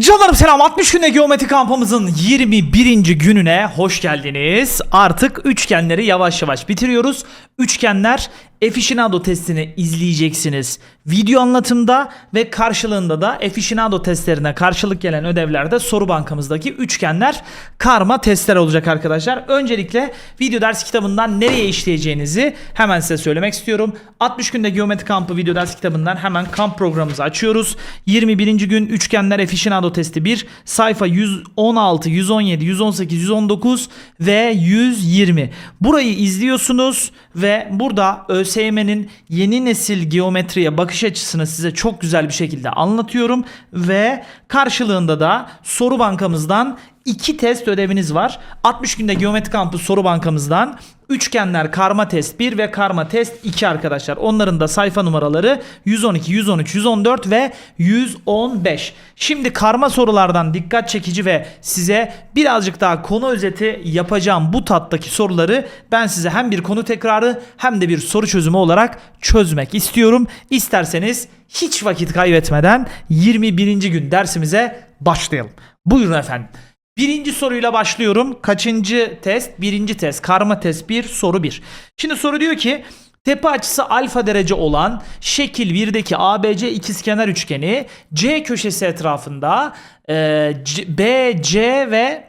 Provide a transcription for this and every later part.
Canlarım selam 60 günde geometri kampımızın 21. gününe hoş geldiniz. Artık üçgenleri yavaş yavaş bitiriyoruz. Üçgenler Aficionado testini izleyeceksiniz. Video anlatımda ve karşılığında da Aficionado testlerine karşılık gelen ödevlerde soru bankamızdaki üçgenler karma testler olacak arkadaşlar. Öncelikle video ders kitabından nereye işleyeceğinizi hemen size söylemek istiyorum. 60 günde geometri kampı video ders kitabından hemen kamp programımızı açıyoruz. 21. gün üçgenler Aficionado testi 1 sayfa 116, 117, 118, 119 ve 120. Burayı izliyorsunuz ve burada ÖSYM'nin yeni nesil geometriye bakış açısını size çok güzel bir şekilde anlatıyorum ve karşılığında da soru bankamızdan iki test ödeviniz var. 60 günde geometri kampı soru bankamızdan üçgenler karma test 1 ve karma test 2 arkadaşlar. Onların da sayfa numaraları 112, 113, 114 ve 115. Şimdi karma sorulardan dikkat çekici ve size birazcık daha konu özeti yapacağım bu tattaki soruları ben size hem bir konu tekrarı hem de bir soru çözümü olarak çözmek istiyorum. İsterseniz hiç vakit kaybetmeden 21. gün dersimize başlayalım. Buyurun efendim. Birinci soruyla başlıyorum. Kaçıncı test? Birinci test. Karma test 1, soru 1. Şimdi soru diyor ki tepe açısı alfa derece olan şekil 1'deki ABC ikizkenar üçgeni C köşesi etrafında e, C- B, C ve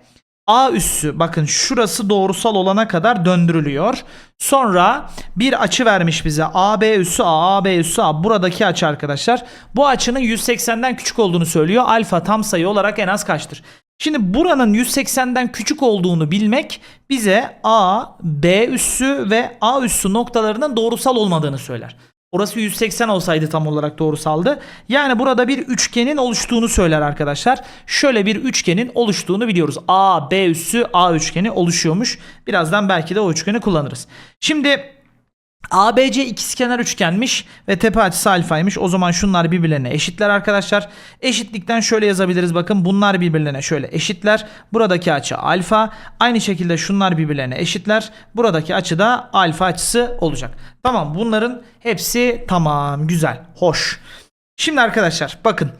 A üssü bakın şurası doğrusal olana kadar döndürülüyor. Sonra bir açı vermiş bize AB üssü A, AB üssü A. Buradaki açı arkadaşlar. Bu açının 180'den küçük olduğunu söylüyor. Alfa tam sayı olarak en az kaçtır? Şimdi buranın 180'den küçük olduğunu bilmek bize A, B üssü ve A üssü noktalarının doğrusal olmadığını söyler. Orası 180 olsaydı tam olarak doğrusaldı. Yani burada bir üçgenin oluştuğunu söyler arkadaşlar. Şöyle bir üçgenin oluştuğunu biliyoruz. A, B üssü A üçgeni oluşuyormuş. Birazdan belki de o üçgeni kullanırız. Şimdi ABC ikizkenar üçgenmiş ve tepe açısı alfaymış. O zaman şunlar birbirlerine eşitler arkadaşlar. Eşitlikten şöyle yazabiliriz. Bakın bunlar birbirlerine şöyle eşitler. Buradaki açı alfa. Aynı şekilde şunlar birbirlerine eşitler. Buradaki açı da alfa açısı olacak. Tamam bunların hepsi tamam güzel hoş. Şimdi arkadaşlar bakın.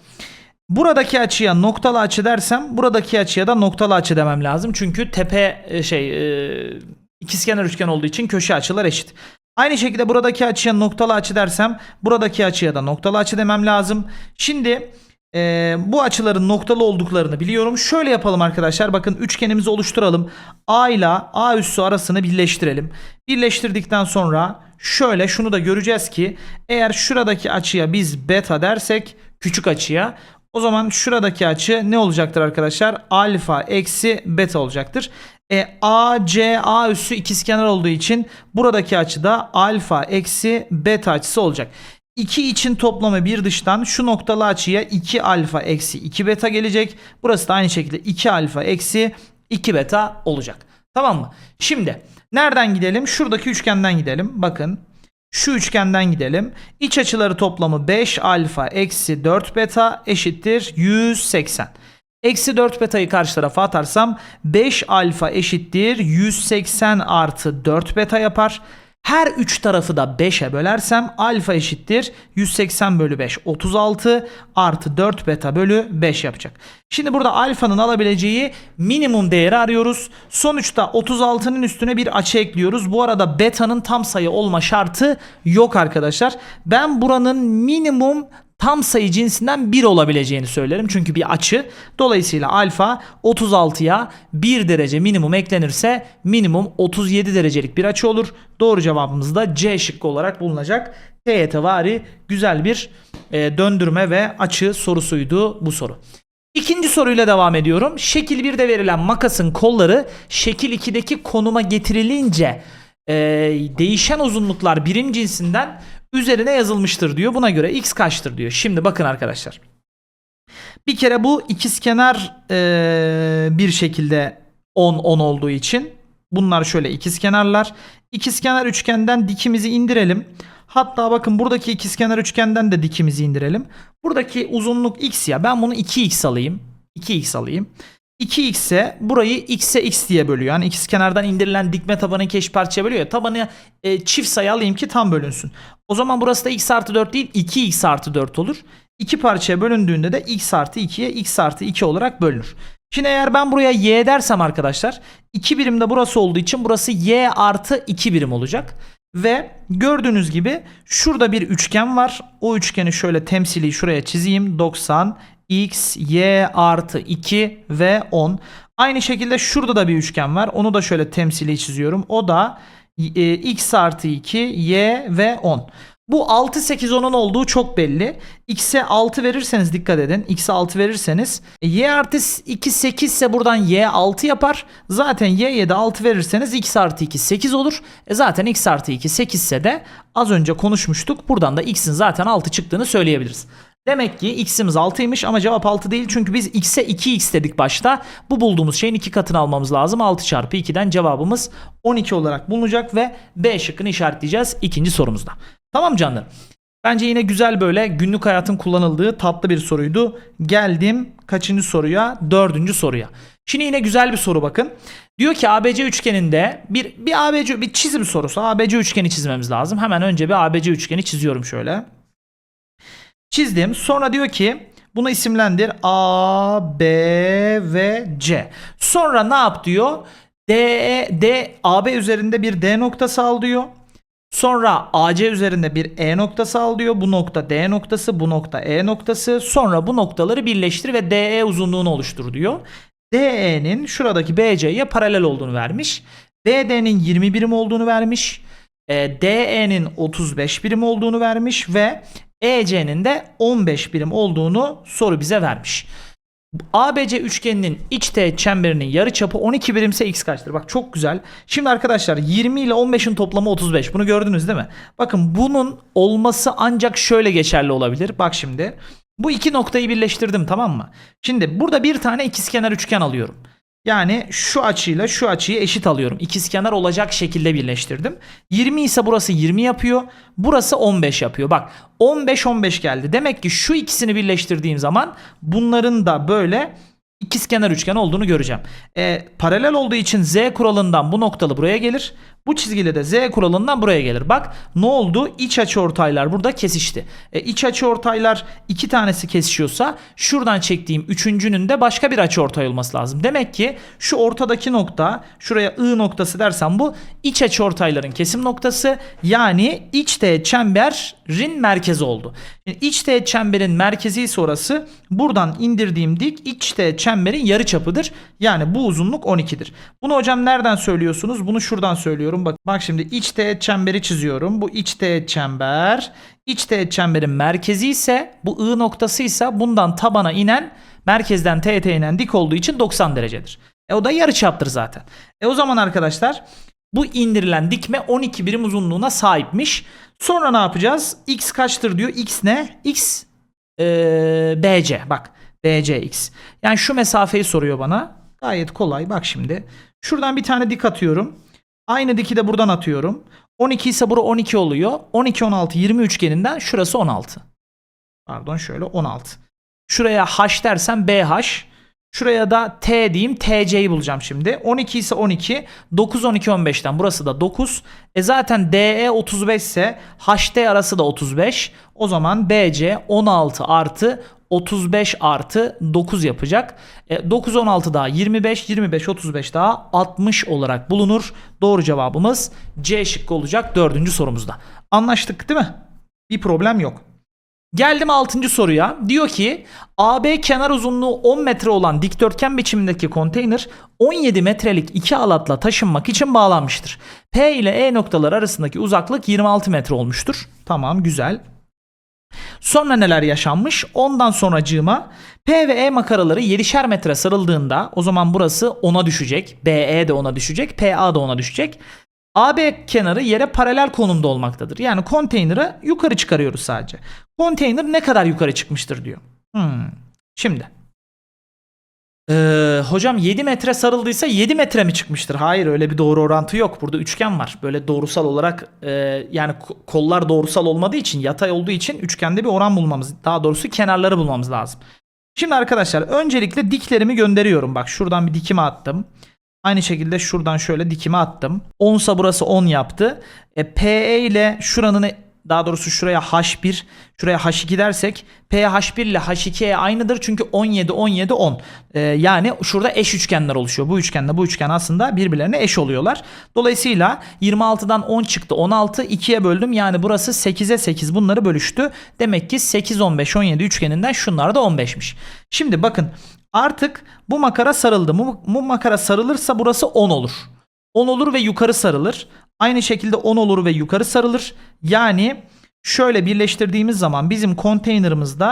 Buradaki açıya noktalı açı dersem buradaki açıya da noktalı açı demem lazım. Çünkü tepe e, şey e, ikizkenar üçgen olduğu için köşe açılar eşit. Aynı şekilde buradaki açıya noktalı açı dersem buradaki açıya da noktalı açı demem lazım. Şimdi e, bu açıların noktalı olduklarını biliyorum. Şöyle yapalım arkadaşlar. Bakın üçgenimizi oluşturalım. A ile A üssü arasını birleştirelim. Birleştirdikten sonra şöyle şunu da göreceğiz ki eğer şuradaki açıya biz beta dersek küçük açıya o zaman şuradaki açı ne olacaktır arkadaşlar? Alfa eksi beta olacaktır. E, A, C, A üssü ikizkenar olduğu için buradaki açı da alfa eksi beta açısı olacak. 2 için toplamı bir dıştan şu noktalı açıya 2 alfa eksi 2 beta gelecek. Burası da aynı şekilde 2 alfa eksi 2 beta olacak. Tamam mı? Şimdi nereden gidelim? Şuradaki üçgenden gidelim. Bakın şu üçgenden gidelim. İç açıları toplamı 5 alfa eksi 4 beta eşittir 180. Eksi 4 betayı karşı tarafa atarsam 5 alfa eşittir 180 artı 4 beta yapar. Her üç tarafı da 5'e bölersem alfa eşittir 180 bölü 5 36 artı 4 beta bölü 5 yapacak. Şimdi burada alfanın alabileceği minimum değeri arıyoruz. Sonuçta 36'nın üstüne bir açı ekliyoruz. Bu arada beta'nın tam sayı olma şartı yok arkadaşlar. Ben buranın minimum tam sayı cinsinden 1 olabileceğini söylerim. Çünkü bir açı. Dolayısıyla alfa 36'ya 1 derece minimum eklenirse minimum 37 derecelik bir açı olur. Doğru cevabımız da C şıkkı olarak bulunacak. TYT vari güzel bir e, döndürme ve açı sorusuydu bu soru. İkinci soruyla devam ediyorum. Şekil 1'de verilen makasın kolları şekil 2'deki konuma getirilince e, değişen uzunluklar birim cinsinden üzerine yazılmıştır diyor. Buna göre x kaçtır diyor. Şimdi bakın arkadaşlar. Bir kere bu ikizkenar e, bir şekilde 10 10 olduğu için bunlar şöyle ikizkenarlar. İkizkenar üçgenden dikimizi indirelim. Hatta bakın buradaki ikizkenar üçgenden de dikimizi indirelim. Buradaki uzunluk x ya ben bunu 2x alayım. 2x alayım. 2x'e burayı x'e x diye bölüyor. Yani ikizkenardan indirilen dikme tabanı iki eş parçaya bölüyor. ya. Tabanı e, çift sayı alayım ki tam bölünsün. O zaman burası da x artı 4 değil 2x artı 4 olur. iki parçaya bölündüğünde de x artı 2'ye x artı 2 olarak bölünür. Şimdi eğer ben buraya y dersem arkadaşlar 2 birim de burası olduğu için burası y artı 2 birim olacak. Ve gördüğünüz gibi şurada bir üçgen var. O üçgeni şöyle temsili şuraya çizeyim. 90 x, y artı 2 ve 10. Aynı şekilde şurada da bir üçgen var. Onu da şöyle temsili çiziyorum. O da e, x artı 2, y ve 10. Bu 6, 8, 10'un olduğu çok belli. X'e 6 verirseniz dikkat edin. X'e 6 verirseniz e, y artı 2 8 ise buradan y 6 yapar. Zaten y'ye de 6 verirseniz x artı 2 8 olur. E zaten x artı 2 8 ise de az önce konuşmuştuk. Buradan da x'in zaten 6 çıktığını söyleyebiliriz. Demek ki x'imiz 6'ymış ama cevap 6 değil. Çünkü biz x'e 2x dedik başta. Bu bulduğumuz şeyin 2 katını almamız lazım. 6 çarpı 2'den cevabımız 12 olarak bulunacak ve B şıkkını işaretleyeceğiz ikinci sorumuzda. Tamam canlarım. Bence yine güzel böyle günlük hayatın kullanıldığı tatlı bir soruydu. Geldim kaçıncı soruya? Dördüncü soruya. Şimdi yine güzel bir soru bakın. Diyor ki ABC üçgeninde bir bir ABC bir çizim sorusu. ABC üçgeni çizmemiz lazım. Hemen önce bir ABC üçgeni çiziyorum şöyle. Çizdim. Sonra diyor ki bunu isimlendir. A, B ve C. Sonra ne yap diyor? D, D, AB üzerinde bir D noktası al diyor. Sonra AC üzerinde bir E noktası al diyor. Bu nokta D noktası, bu nokta E noktası. Sonra bu noktaları birleştir ve DE uzunluğunu oluştur diyor. DE'nin şuradaki BC'ye paralel olduğunu vermiş. BD'nin 20 birim olduğunu vermiş. E, DE'nin 35 birim olduğunu vermiş ve EC'nin de 15 birim olduğunu soru bize vermiş. ABC üçgeninin iç teğet çemberinin yarıçapı 12 birimse x kaçtır? Bak çok güzel. Şimdi arkadaşlar 20 ile 15'in toplamı 35. Bunu gördünüz değil mi? Bakın bunun olması ancak şöyle geçerli olabilir. Bak şimdi. Bu iki noktayı birleştirdim tamam mı? Şimdi burada bir tane ikizkenar üçgen alıyorum. Yani şu açıyla şu açıyı eşit alıyorum. İkizkenar olacak şekilde birleştirdim. 20 ise burası 20 yapıyor. Burası 15 yapıyor. Bak 15 15 geldi. Demek ki şu ikisini birleştirdiğim zaman bunların da böyle ikizkenar üçgen olduğunu göreceğim. E, paralel olduğu için z kuralından bu noktalı buraya gelir. Bu çizgiyle de z kuralından buraya gelir. Bak ne oldu? İç açı ortaylar burada kesişti. E, iç açı ortaylar iki tanesi kesişiyorsa şuradan çektiğim üçüncünün de başka bir açı ortay olması lazım. Demek ki şu ortadaki nokta şuraya I noktası dersem bu iç açı ortayların kesim noktası yani iç teğet çemberin merkezi oldu. Yani iç teğet çemberin merkezi ise orası buradan indirdiğim dik iç teğet çemberin yarı çapıdır. Yani bu uzunluk 12'dir. Bunu hocam nereden söylüyorsunuz? Bunu şuradan söylüyorum. Bak, bak şimdi iç teğet çemberi çiziyorum. Bu iç teğet çember. İç teğet çemberin merkezi ise bu I noktası ise bundan tabana inen merkezden teğete inen dik olduğu için 90 derecedir. E o da yarı çaptır zaten. E o zaman arkadaşlar bu indirilen dikme 12 birim uzunluğuna sahipmiş. Sonra ne yapacağız? X kaçtır diyor. X ne? X ee, BC. Bak BCX. Yani şu mesafeyi soruyor bana. Gayet kolay. Bak şimdi. Şuradan bir tane dik atıyorum. Aynı diki de buradan atıyorum. 12 ise bura 12 oluyor. 12 16 20 üçgeninden şurası 16. Pardon şöyle 16. Şuraya H dersem BH. Şuraya da T diyeyim. TC'yi bulacağım şimdi. 12 ise 12. 9 12 15'ten burası da 9. E zaten DE 35 ise HD arası da 35. O zaman BC 16 artı 35 artı 9 yapacak. E, 9 16 daha 25, 25 35 daha 60 olarak bulunur. Doğru cevabımız C şıkkı olacak dördüncü sorumuzda. Anlaştık değil mi? Bir problem yok. Geldim 6. soruya. Diyor ki AB kenar uzunluğu 10 metre olan dikdörtgen biçimindeki konteyner 17 metrelik iki alatla taşınmak için bağlanmıştır. P ile E noktaları arasındaki uzaklık 26 metre olmuştur. Tamam güzel. Sonra neler yaşanmış? Ondan sonracığıma P ve E makaraları 7'şer metre sarıldığında o zaman burası 10'a düşecek. BE de 10'a düşecek. PA da 10'a düşecek. AB kenarı yere paralel konumda olmaktadır. Yani konteyneri yukarı çıkarıyoruz sadece. Konteyner ne kadar yukarı çıkmıştır diyor. Hmm. Şimdi. Ee, hocam 7 metre sarıldıysa 7 metre mi çıkmıştır? Hayır öyle bir doğru orantı yok. Burada üçgen var. Böyle doğrusal olarak e, yani ko- kollar doğrusal olmadığı için yatay olduğu için üçgende bir oran bulmamız daha doğrusu kenarları bulmamız lazım. Şimdi arkadaşlar öncelikle diklerimi gönderiyorum. Bak şuradan bir dikime attım. Aynı şekilde şuradan şöyle dikime attım. 10 sa burası 10 yaptı. E, PE ile şuranın daha doğrusu şuraya H1 şuraya H2 dersek PH1 ile H2'ye aynıdır çünkü 17 17 10 Ee, yani şurada eş üçgenler oluşuyor. Bu üçgenle bu üçgen aslında birbirlerine eş oluyorlar. Dolayısıyla 26'dan 10 çıktı 16 2'ye böldüm. Yani burası 8'e 8 bunları bölüştü. Demek ki 8 15 17 üçgeninden şunlar da 15'miş şimdi bakın artık bu makara sarıldı bu, bu makara sarılırsa burası 10 olur 10 olur ve yukarı sarılır. Aynı şekilde 10 olur ve yukarı sarılır. Yani şöyle birleştirdiğimiz zaman bizim konteynerimizde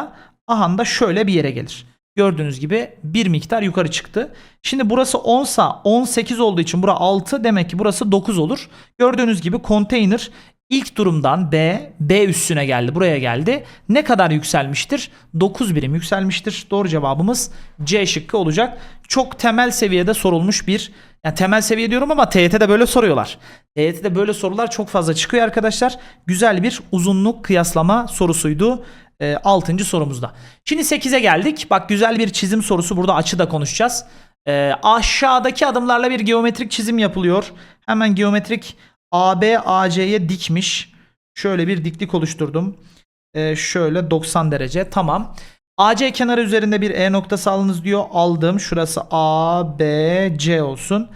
ahanda şöyle bir yere gelir. Gördüğünüz gibi bir miktar yukarı çıktı. Şimdi burası 10 sa 18 olduğu için bura 6 demek ki burası 9 olur. Gördüğünüz gibi konteyner ilk durumdan B, B üstüne geldi. Buraya geldi. Ne kadar yükselmiştir? 9 birim yükselmiştir. Doğru cevabımız C şıkkı olacak. Çok temel seviyede sorulmuş bir yani temel seviye diyorum ama TYT'de böyle soruyorlar. TYT'de böyle sorular çok fazla çıkıyor arkadaşlar. Güzel bir uzunluk kıyaslama sorusuydu. 6. sorumuzda. Şimdi 8'e geldik. Bak güzel bir çizim sorusu. Burada açı da konuşacağız. E, aşağıdaki adımlarla bir geometrik çizim yapılıyor. Hemen geometrik AB AC'ye dikmiş. Şöyle bir diklik oluşturdum. E, şöyle 90 derece. Tamam. AC kenarı üzerinde bir E noktası alınız diyor. Aldım. Şurası A, B, C olsun.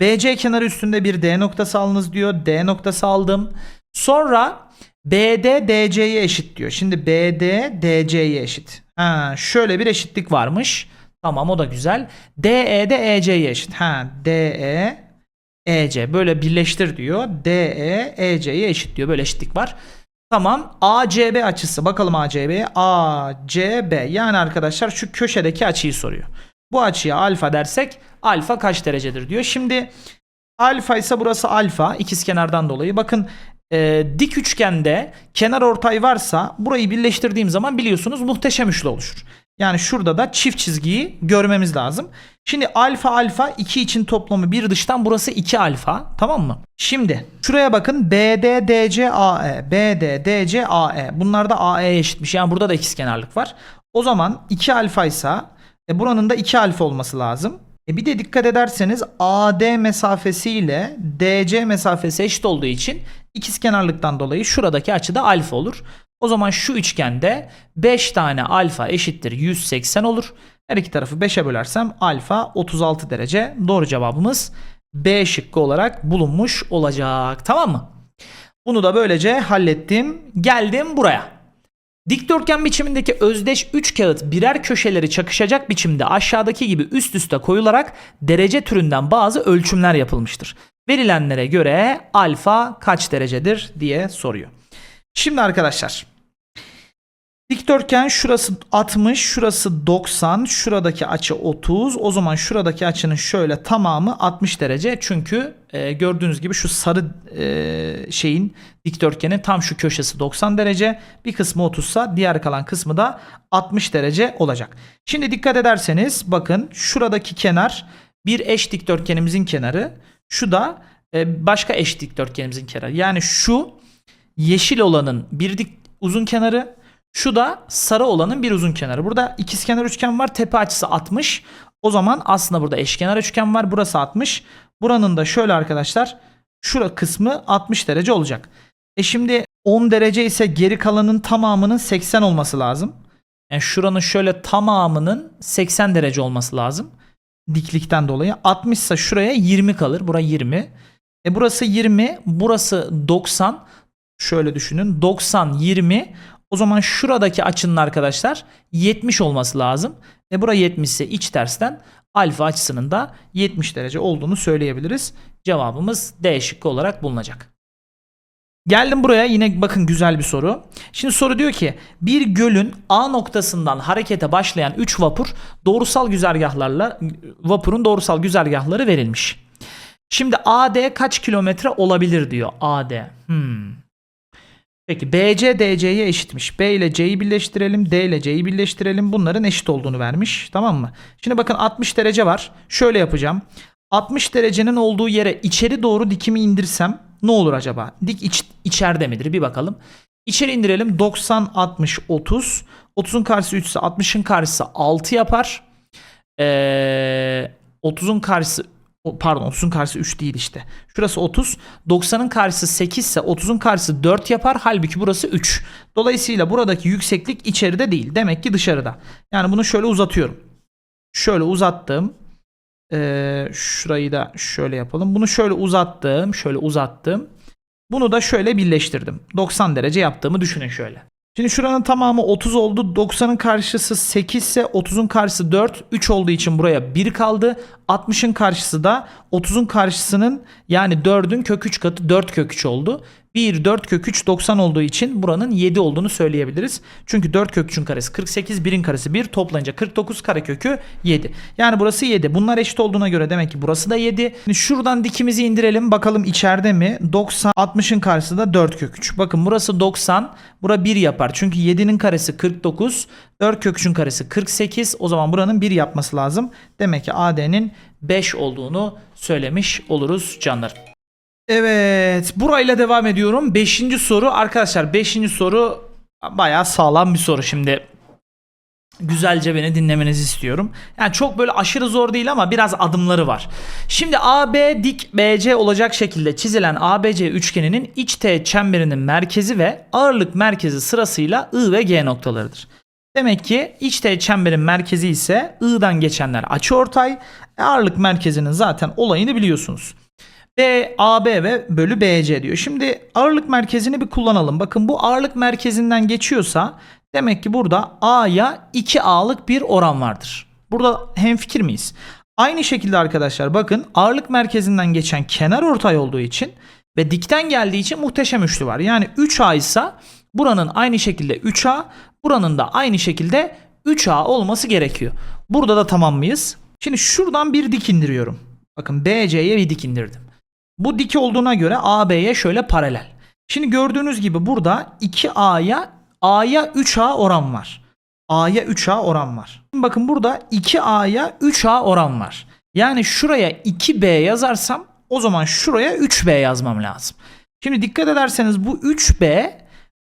BC kenarı üstünde bir D noktası alınız diyor. D noktası aldım. Sonra BD DC'ye eşit diyor. Şimdi BD DC'ye eşit. Ha, şöyle bir eşitlik varmış. Tamam o da güzel. DE de EC'ye eşit. Ha, DE EC böyle birleştir diyor. DE EC'ye eşit diyor. Böyle eşitlik var. Tamam. ACB açısı. Bakalım ACB'ye. ACB. Yani arkadaşlar şu köşedeki açıyı soruyor. Bu açıya alfa dersek alfa kaç derecedir diyor. Şimdi alfa ise burası alfa. ikizkenardan dolayı. Bakın e, dik üçgende kenar ortay varsa burayı birleştirdiğim zaman biliyorsunuz muhteşem üçlü oluşur. Yani şurada da çift çizgiyi görmemiz lazım. Şimdi alfa alfa 2 için toplamı bir dıştan burası 2 alfa tamam mı? Şimdi şuraya bakın BD DC AE BD DC AE bunlar da AE'ye eşitmiş. Yani burada da ikizkenarlık var. O zaman 2 alfa ise e, buranın da 2 alfa olması lazım. E bir de dikkat ederseniz AD mesafesi ile DC mesafesi eşit olduğu için ikizkenarlıktan dolayı şuradaki açı da alfa olur. O zaman şu üçgende 5 tane alfa eşittir 180 olur. Her iki tarafı 5'e bölersem alfa 36 derece. Doğru cevabımız B şıkkı olarak bulunmuş olacak. Tamam mı? Bunu da böylece hallettim. Geldim buraya. Dikdörtgen biçimindeki özdeş 3 kağıt birer köşeleri çakışacak biçimde aşağıdaki gibi üst üste koyularak derece türünden bazı ölçümler yapılmıştır. Verilenlere göre alfa kaç derecedir diye soruyor. Şimdi arkadaşlar dikdörtgen şurası 60 şurası 90 şuradaki açı 30 o zaman şuradaki açının şöyle tamamı 60 derece. Çünkü e, gördüğünüz gibi şu sarı e, şeyin dikdörtgenin tam şu köşesi 90 derece. Bir kısmı 30 sa diğer kalan kısmı da 60 derece olacak. Şimdi dikkat ederseniz bakın şuradaki kenar bir eş dikdörtgenimizin kenarı. Şu da e, başka eş dikdörtgenimizin kenarı. Yani şu yeşil olanın bir dik uzun kenarı şu da sarı olanın bir uzun kenarı. Burada ikizkenar üçgen var. Tepe açısı 60. O zaman aslında burada eşkenar üçgen var. Burası 60. Buranın da şöyle arkadaşlar şura kısmı 60 derece olacak. E şimdi 10 derece ise geri kalanın tamamının 80 olması lazım. Yani şuranın şöyle tamamının 80 derece olması lazım. Diklikten dolayı. 60 ise şuraya 20 kalır. Bura 20. E burası 20. Burası 90. Şöyle düşünün. 90, 20. O zaman şuradaki açının arkadaşlar 70 olması lazım. E bura 70 ise iç tersten alfa açısının da 70 derece olduğunu söyleyebiliriz. Cevabımız D şıkkı olarak bulunacak. Geldim buraya yine bakın güzel bir soru. Şimdi soru diyor ki bir gölün A noktasından harekete başlayan 3 vapur doğrusal güzergahlarla vapurun doğrusal güzergahları verilmiş. Şimdi AD kaç kilometre olabilir diyor AD. Hmm. Peki BC DC'ye eşitmiş. B ile C'yi birleştirelim. D ile C'yi birleştirelim. Bunların eşit olduğunu vermiş. Tamam mı? Şimdi bakın 60 derece var. Şöyle yapacağım. 60 derecenin olduğu yere içeri doğru dikimi indirsem ne olur acaba? Dik iç, içeride midir? Bir bakalım. İçeri indirelim. 90, 60, 30. 30'un karşısı 3 ise 60'ın karşısı 6 yapar. Ee, 30'un karşısı Pardon 30'un karşısı 3 değil işte. Şurası 30. 90'ın karşısı 8 ise 30'un karşısı 4 yapar. Halbuki burası 3. Dolayısıyla buradaki yükseklik içeride değil. Demek ki dışarıda. Yani bunu şöyle uzatıyorum. Şöyle uzattım. Ee, şurayı da şöyle yapalım. Bunu şöyle uzattım. Şöyle uzattım. Bunu da şöyle birleştirdim. 90 derece yaptığımı düşünün şöyle. Şimdi şuranın tamamı 30 oldu. 90'ın karşısı 8 ise 30'un karşısı 4. 3 olduğu için buraya 1 kaldı. 60'ın karşısı da 30'un karşısının yani 4'ün kök 3 katı 4 kök 3 oldu. 1, 4 kök 3, 90 olduğu için buranın 7 olduğunu söyleyebiliriz. Çünkü 4 kök 3'ün karesi 48, 1'in karesi 1 toplayınca 49 karekökü 7. Yani burası 7. Bunlar eşit olduğuna göre demek ki burası da 7. Şimdi şuradan dikimizi indirelim. Bakalım içeride mi? 90, 60'ın karşısı da 4 kök 3. Bakın burası 90. Bura 1 yapar. Çünkü 7'nin karesi 49. 4 kök 3'ün karesi 48. O zaman buranın 1 yapması lazım. Demek ki AD'nin 5 olduğunu söylemiş oluruz canlarım. Evet burayla devam ediyorum. Beşinci soru arkadaşlar beşinci soru bayağı sağlam bir soru şimdi. Güzelce beni dinlemenizi istiyorum. Yani çok böyle aşırı zor değil ama biraz adımları var. Şimdi AB dik BC olacak şekilde çizilen ABC üçgeninin iç teğet çemberinin merkezi ve ağırlık merkezi sırasıyla I ve G noktalarıdır. Demek ki iç teğet çemberin merkezi ise I'dan geçenler açıortay. Ağırlık merkezinin zaten olayını biliyorsunuz. B, AB ve bölü BC diyor. Şimdi ağırlık merkezini bir kullanalım. Bakın bu ağırlık merkezinden geçiyorsa demek ki burada A'ya 2A'lık bir oran vardır. Burada hemfikir miyiz? Aynı şekilde arkadaşlar bakın ağırlık merkezinden geçen kenar ortay olduğu için ve dikten geldiği için muhteşem üçlü var. Yani 3A ise buranın aynı şekilde 3A, buranın da aynı şekilde 3A olması gerekiyor. Burada da tamam mıyız? Şimdi şuradan bir dik indiriyorum. Bakın BC'ye bir dik indirdim. Bu dik olduğuna göre AB'ye şöyle paralel. Şimdi gördüğünüz gibi burada 2A'ya A'ya 3A oran var. A'ya 3A oran var. Şimdi bakın burada 2A'ya 3A oran var. Yani şuraya 2B yazarsam o zaman şuraya 3B yazmam lazım. Şimdi dikkat ederseniz bu 3B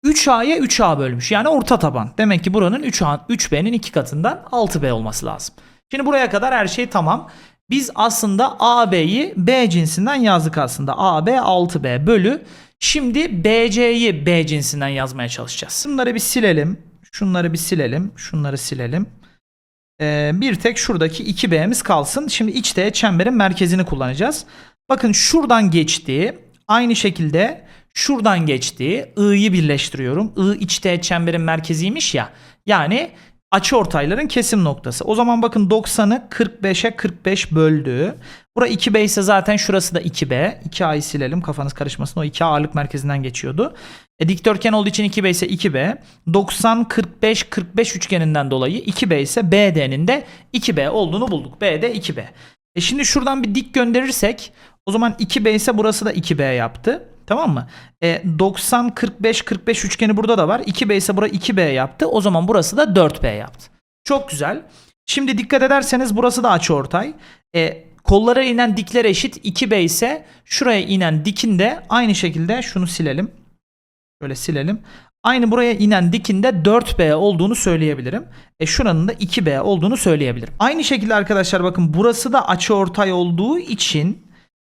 3A'ya 3A bölmüş. Yani orta taban. Demek ki buranın 3A, 3B'nin 2 katından 6B olması lazım. Şimdi buraya kadar her şey tamam. Biz aslında AB'yi B cinsinden yazdık aslında. AB 6B bölü. Şimdi BC'yi B cinsinden yazmaya çalışacağız. Bunları bir silelim. Şunları bir silelim. Şunları silelim. Ee, bir tek şuradaki 2B'miz kalsın. Şimdi içte çemberin merkezini kullanacağız. Bakın şuradan geçti. Aynı şekilde şuradan geçti. I'yı birleştiriyorum. I içte çemberin merkeziymiş ya. Yani açı ortayların kesim noktası. O zaman bakın 90'ı 45'e 45 böldü. Bura 2B ise zaten şurası da 2B. 2A'yı silelim kafanız karışmasın. O 2A ağırlık merkezinden geçiyordu. E, dikdörtgen olduğu için 2B ise 2B. 90 45 45 üçgeninden dolayı 2B ise BD'nin de 2B olduğunu bulduk. BD 2B. E şimdi şuradan bir dik gönderirsek o zaman 2B ise burası da 2B yaptı. Tamam mı? E, 90 45 45 üçgeni burada da var. 2B ise bura 2B yaptı. O zaman burası da 4B yaptı. Çok güzel. Şimdi dikkat ederseniz burası da açıortay. E, kollara inen dikler eşit. 2B ise şuraya inen dikin de aynı şekilde şunu silelim. Şöyle silelim. Aynı buraya inen dikin de 4B olduğunu söyleyebilirim. E şuranın da 2B olduğunu söyleyebilirim. Aynı şekilde arkadaşlar bakın burası da açıortay olduğu için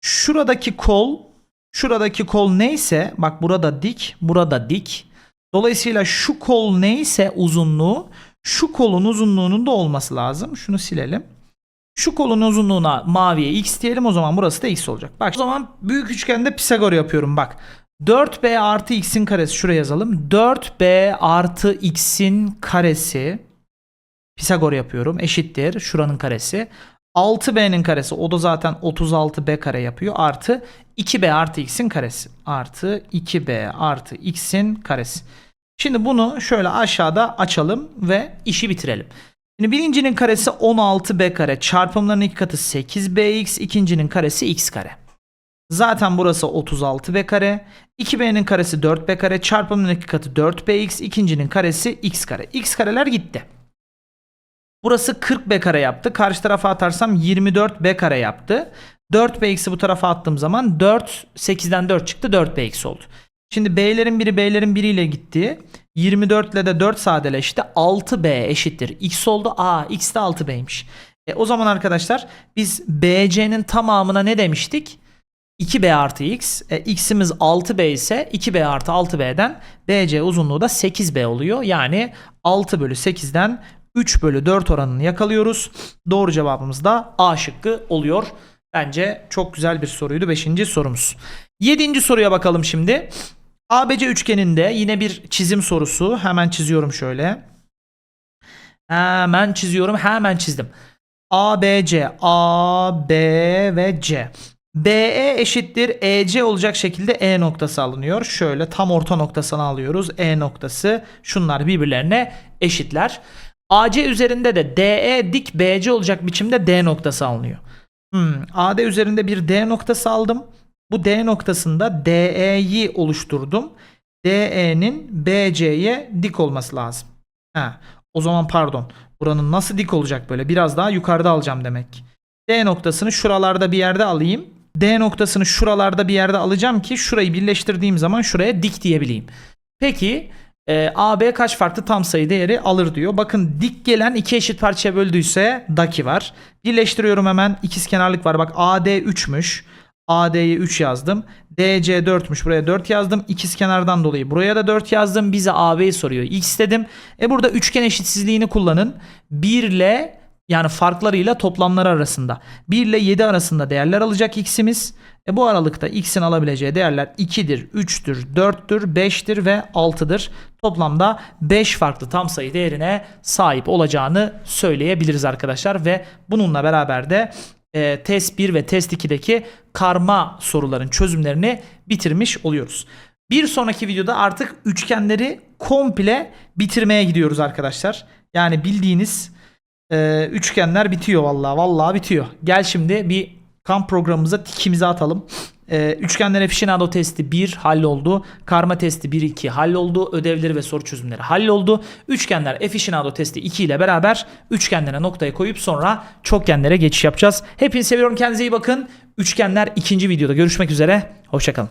şuradaki kol şuradaki kol neyse bak burada dik burada dik. Dolayısıyla şu kol neyse uzunluğu şu kolun uzunluğunun da olması lazım. Şunu silelim. Şu kolun uzunluğuna maviye x diyelim o zaman burası da x olacak. Bak o zaman büyük üçgende Pisagor yapıyorum bak. 4b artı x'in karesi şuraya yazalım. 4b artı x'in karesi Pisagor yapıyorum eşittir şuranın karesi. 6b'nin karesi o da zaten 36b kare yapıyor artı 2b artı x'in karesi artı 2b artı x'in karesi. Şimdi bunu şöyle aşağıda açalım ve işi bitirelim. Şimdi birincinin karesi 16b kare çarpımların iki katı 8bx ikincinin karesi x kare. Zaten burası 36b kare. 2b'nin karesi 4b kare çarpımının iki katı 4bx ikincinin karesi x kare. x kareler gitti. Burası 40b kare yaptı. Karşı tarafa atarsam 24b kare yaptı. 4bx'i bu tarafa attığım zaman 4 8'den 4 çıktı 4bx oldu. Şimdi b'lerin biri b'lerin biriyle gitti. 24 ile de 4 sadeleşti. 6b eşittir x oldu. Aa x de 6b'ymiş. E, o zaman arkadaşlar biz BC'nin tamamına ne demiştik? 2B artı X. E, X'imiz 6B ise 2B artı 6B'den BC uzunluğu da 8B oluyor. Yani 6 bölü 8'den 3 bölü 4 oranını yakalıyoruz. Doğru cevabımız da A şıkkı oluyor. Bence çok güzel bir soruydu 5. sorumuz. 7. soruya bakalım şimdi. ABC üçgeninde yine bir çizim sorusu. Hemen çiziyorum şöyle. Hemen çiziyorum. Hemen çizdim. ABC, A, B ve C. BE eşittir EC olacak şekilde E noktası alınıyor. Şöyle tam orta noktasını alıyoruz. E noktası. Şunlar birbirlerine eşitler. AC üzerinde de DE dik BC olacak biçimde D noktası alınıyor. Hmm, AD üzerinde bir D noktası aldım. Bu D noktasında DE'yi oluşturdum. DE'nin BC'ye dik olması lazım. Ha, o zaman pardon. Buranın nasıl dik olacak böyle? Biraz daha yukarıda alacağım demek. D noktasını şuralarda bir yerde alayım. D noktasını şuralarda bir yerde alacağım ki şurayı birleştirdiğim zaman şuraya dik diyebileyim. Peki e, AB kaç farklı tam sayı değeri alır diyor. Bakın dik gelen iki eşit parçaya böldüyse daki var. Birleştiriyorum hemen. İkizkenarlık var. Bak AD 3'müş. AD'ye 3 yazdım. DC 4'müş. Buraya 4 yazdım. İkizkenardan dolayı buraya da 4 yazdım. Bize AB'yi soruyor. X dedim. E burada üçgen eşitsizliğini kullanın. 1 ile yani farklarıyla toplamları arasında. 1 ile 7 arasında değerler alacak x'imiz. E bu aralıkta x'in alabileceği değerler 2'dir, 3'tür, 4'tür, 5'tir ve 6'dır. Toplamda 5 farklı tam sayı değerine sahip olacağını söyleyebiliriz arkadaşlar. Ve bununla beraber de e, test 1 ve test 2'deki karma soruların çözümlerini bitirmiş oluyoruz. Bir sonraki videoda artık üçgenleri komple bitirmeye gidiyoruz arkadaşlar. Yani bildiğiniz e, üçgenler bitiyor vallahi vallahi bitiyor. Gel şimdi bir kamp programımıza tikimizi atalım. E, üçgenler aficionado testi 1 halloldu. Karma testi 1-2 halloldu. Ödevleri ve soru çözümleri halloldu. Üçgenler aficionado testi 2 ile beraber üçgenlere noktaya koyup sonra çokgenlere geçiş yapacağız. Hepinizi seviyorum. Kendinize iyi bakın. Üçgenler ikinci videoda görüşmek üzere. Hoşçakalın.